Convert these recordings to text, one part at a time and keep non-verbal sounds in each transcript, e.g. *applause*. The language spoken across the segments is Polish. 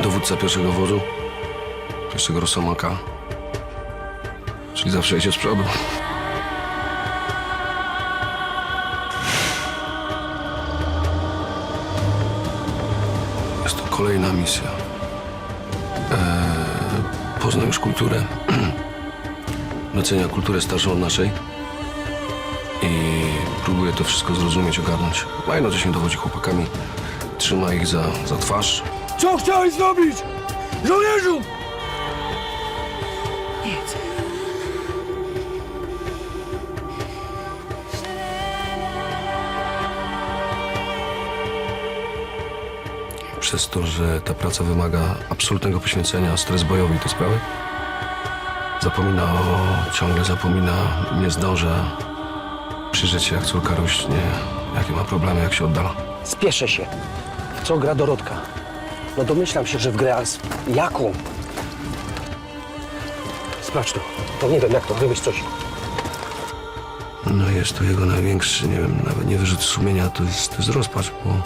dowódca pierwszego wozu, pierwszego Rosomaka, czyli zawsze idzie z przodu. Jest to kolejna misja. Eee, już kulturę. *clears throat* Docenia kulturę starszą od naszej. I próbuję to wszystko zrozumieć, ogarnąć. A jednocześnie dowodzi chłopakami. Trzyma ich za, za twarz. Co chciałeś zrobić? Żołnierzu! Przez to, że ta praca wymaga absolutnego poświęcenia, stres bojowy i te sprawy. Zapomina o... ciągle zapomina, nie zdąża przyjrzeć się, jak córka rośnie, jakie ma problemy, jak się oddala. Spieszę się. W co gra Dorotka? No domyślam się, że w grę, z jaką? Sprawdź to. To nie wiem jak to, wymyśl coś. No jest to jego największy, nie wiem, nawet nie wyrzut sumienia, to jest, to jest rozpacz, bo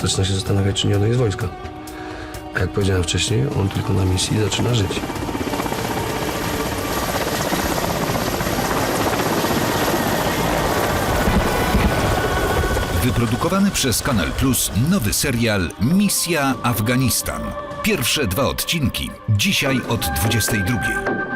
zaczyna się zastanawiać, czy nie odejść z wojska. A jak powiedziałem wcześniej, on tylko na misji zaczyna żyć. Wyprodukowany przez Kanal Plus nowy serial Misja Afganistan. Pierwsze dwa odcinki dzisiaj od 22.